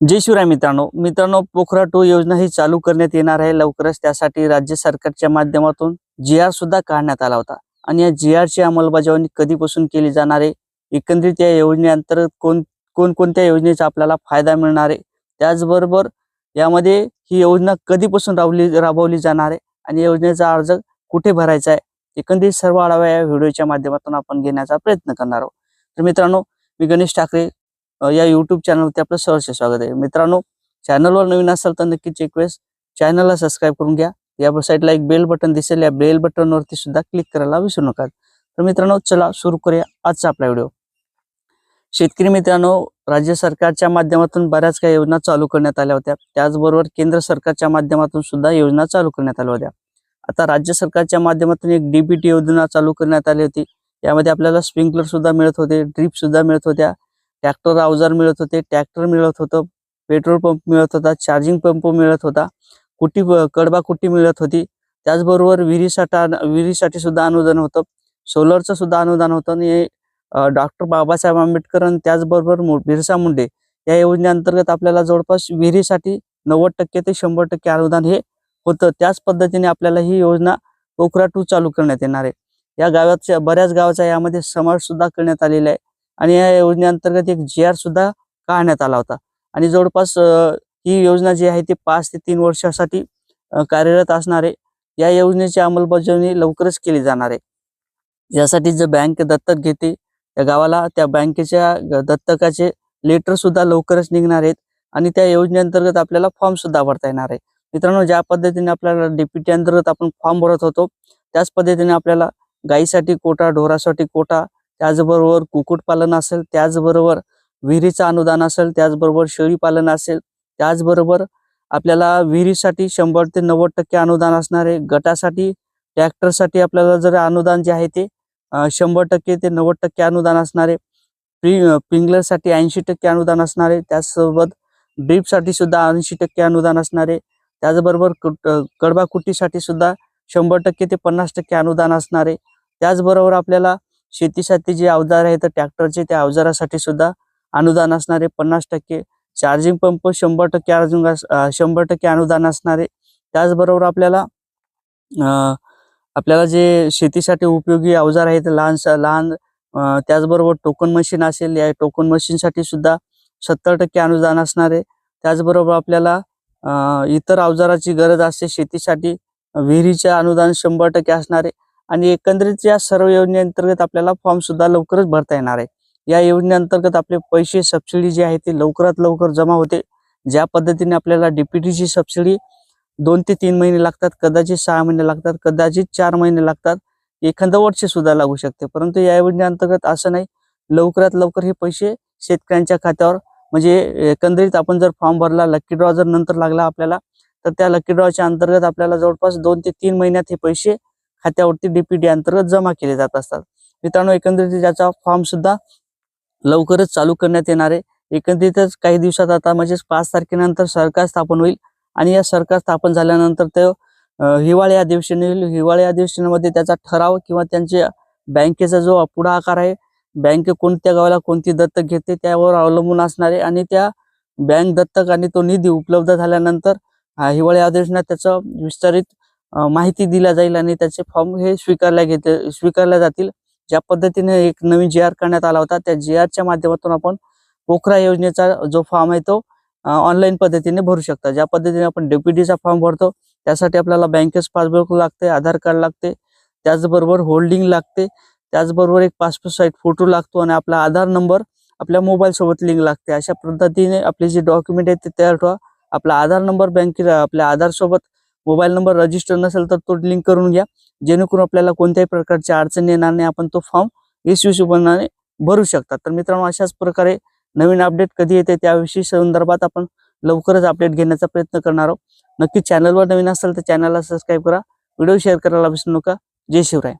जय शिवराय मित्रांनो. मित्रांनो पोखरा टू योजना ही चालू करण्यात येणार आहे. लवकरच त्यासाठी राज्य सरकारच्या माध्यमातून जी आर सुद्धा काढण्यात आला होता. आणि या जी आरची अंमलबजावणी कधीपासून केली जाणार आहे? एकंदरीत या योजनेअंतर्गत कोण कोणकोणत्या योजनेचा आपल्याला फायदा मिळणार आहे? त्याचबरोबर यामध्ये ही योजना कधीपासून राबवली राबवली जाणार आहे? आणि योजनेचा अर्ज कुठे भरायचा आहे? एकंदरीत सर्व आढावा या व्हिडिओच्या माध्यमातून आपण घेण्याचा प्रयत्न करणार आहोत. तर मित्रांनो मी गणेश ठाकरे या युट्यूब चॅनलवरती आपलं सहर्ष स्वागत आहे. मित्रांनो चॅनलवर नवीन असाल तर नक्कीच एक वेळेस चॅनलला सबस्क्राईब करून घ्या. या साईडला एक बेल बटन दिसेल. या बेल बटनवरती सुद्धा क्लिक करायला विसरू नका. तर मित्रांनो चला सुरू करूया आजचा आपला व्हिडिओ शेतकरी मित्रांनो राज्य सरकारच्या माध्यमातून बऱ्याच काही योजना चालू करण्यात आल्या होत्या. त्याचबरोबर केंद्र सरकारच्या माध्यमातून सुद्धा योजना चालू करण्यात आल्या होत्या. आता राज्य सरकारच्या माध्यमातून एक डीबीटी योजना चालू करण्यात आली होती. यामध्ये आपल्याला स्प्रिंकलर सुद्धा मिळत होते ड्रीप सुद्धा मिळत होत्या. ट्रॅक्टर अवजार मिळत होते ट्रॅक्टर मिळत होतं पेट्रोल पंप मिळत होता चार्जिंग पंप मिळत होता कुटी कडबा कुटी मिळत होती. त्याचबरोबर विहिरीसाठी विहिरीसाठी सुद्धा अनुदान होतं. सोलरचं सुद्धा अनुदान होतं आणि डॉक्टर बाबासाहेब आंबेडकर आणि त्याचबरोबर बिरसा मुंडे या योजनेअंतर्गत आपल्याला जवळपास विहिरीसाठी नव्वद टक्के ते शंभर टक्के अनुदान हे होतं. त्याच पद्धतीने आपल्याला ही योजना पोखरा टू चालू करण्यात येणार आहे. या गावाच्या बऱ्याच गावाचा यामध्ये समावेश सुद्धा करण्यात आलेला आहे. आणि या योजनेअंतर्गत एक जी आर सुद्धा काढण्यात आला होता. आणि जवळपास ही योजना जी आहे ती पाच ते तीन वर्षासाठी कार्यरत असणारे या योजनेची अंमलबजावणी लवकरच केली जाणार आहे. यासाठी जे बँक दत्तक घेते त्या गावाला त्या बँकेच्या दत्तकाचे लेटर सुद्धा लवकरच निघणार आहेत आणि त्या योजनेअंतर्गत आपल्याला फॉर्म सुद्धा भरता येणार आहे. मित्रांनो ज्या पद्धतीने आपल्याला डीपीटी अंतर्गत आपण फॉर्म भरत होतो त्याच पद्धतीने आपल्याला गाईसाठी कोटा ढोरासाठी कोटा त्याचबरोबर कुक्कुटपालन असेल त्याचबरोबर विहिरीचं अनुदान असेल त्याचबरोबर शेळी पालन असेल त्याचबरोबर आपल्याला विहिरीसाठी शंभर ते नव्वद टक्के अनुदान असणार आहे गटासाठी ट्रॅक्टरसाठी आपल्याला जर अनुदान जे आहे ते शंभर टक्के ते नव्वद टक्के अनुदान असणार आहे प्रि पिंगलरसाठी ऐंशी टक्के अनुदान असणार आहे त्याचसोबत ड्रीपसाठी सुद्धा ऐंशी टक्के अनुदान असणार आहे त्याचबरोबर कुट- सुद्धा शंभर टक्के ते पन्नास टक्के अनुदान असणार आहे त्याचबरोबर आपल्याला शेतीसाठी जे अवजार आहेत ट्रॅक्टरचे त्या अवजारासाठी सुद्धा अनुदान असणारे पन्नास टक्के चार्जिंग पंप शंभर टक्के अर्जुन शंभर टक्के अनुदान असणारे. त्याचबरोबर आपल्याला आपल्याला जे शेतीसाठी उपयोगी अवजार आहेत लहान लहान त्याचबरोबर टोकन मशीन असेल या टोकन मशीनसाठी सुद्धा सत्तर टक्के अनुदान असणारे. त्याचबरोबर आपल्याला इतर अवजाराची गरज असते शेतीसाठी विहिरीचे अनुदान शंभर टक्के असणारे. आणि एकंदरीत या सर्व योजनेअंतर्गत आपल्याला फॉर्म सुद्धा लवकरच भरता येणार आहे. या योजनेअंतर्गत आपले पैसे सबसिडी जी आहे ती लवकरात लवकर जमा होते. ज्या पद्धतीने आपल्याला डीपीटीची सबसिडी दोन ते तीन महिने लागतात कदाचित सहा महिने लागतात कदाचित चार महिने लागतात एखादं वर्ष सुद्धा लागू शकते. परंतु या योजनेअंतर्गत असं नाही. लवकरात लवकर हे पैसे शेतकऱ्यांच्या खात्यावर म्हणजे एकंदरीत आपण जर फॉर्म भरला लकी ड्रॉ जर नंतर लागला आपल्याला तर त्या लकी ड्रॉच्या अंतर्गत आपल्याला जवळपास दोन ते तीन महिन्यात हे पैसे खात्यावरती डीपीडी अंतर्गत जमा केले जात असतात. मित्रांनो एकंदरीत ज्याचा फॉर्म सुद्धा लवकरच चालू करण्यात येणार आहे. एकंदरीतच काही दिवसात आता म्हणजेच पाच तारखेनंतर सरकार स्थापन होईल आणि या सरकार स्थापन झाल्यानंतर ते हिवाळ्या अधिवेशन होईल हिवाळ्या अधिवेशनामध्ये त्याचा ठराव किंवा त्यांचे बँकेचा जो पुढाकार आहे बँक कोणत्या गावाला कोणती दत्तक घेते त्यावर अवलंबून असणार आहे आणि त्या बँक दत्तक आणि तो निधी उपलब्ध झाल्यानंतर हिवाळ्या अधिवेशनात त्याचं विस्तारित माहिती दिल्या जाईल आणि त्याचे फॉर्म हे स्वीकारल्या घेते स्वीकारल्या जातील. ज्या पद्धतीने एक नवीन जी आर करण्यात आला होता त्या जी आरच्या माध्यमातून आपण पोखरा योजनेचा जो फॉर्म आहे तो ऑनलाईन पद्धतीने भरू शकता. ज्या पद्धतीने आपण डेप्युटीचा फॉर्म भरतो त्यासाठी आपल्याला बँकेस पासबुक लागते आधार कार्ड लागते त्याचबरोबर होल्डिंग लागते त्याचबरोबर एक पासपोर्ट साईज फोटो लागतो आणि आपला आधार नंबर आपल्या मोबाईल सोबत लिंक लागते. अशा पद्धतीने आपले जे डॉक्युमेंट आहेत ते तयार ठेवा. आपला आधार नंबर बँकेला आपल्या आधार सोबत मोबाईल नंबर रजिस्टर नसेल तर तो लिंक करून घ्या. जेणेकरून आपल्याला कोणत्याही प्रकारच्या अडचण येणार नाही आपण तो फॉर्म यशस्वीपणाने भरू शकतात तर मित्रांनो अशाच प्रकारे नवीन अपडेट कधी येते त्याविषयी संदर्भात आपण लवकरच अपडेट घेण्याचा प्रयत्न करणार आहोत. नक्की चॅनलवर नवीन असेल तर चॅनलला सबस्क्राईब करा. व्हिडिओ शेअर करायला विसरू नका. जय शिवराय.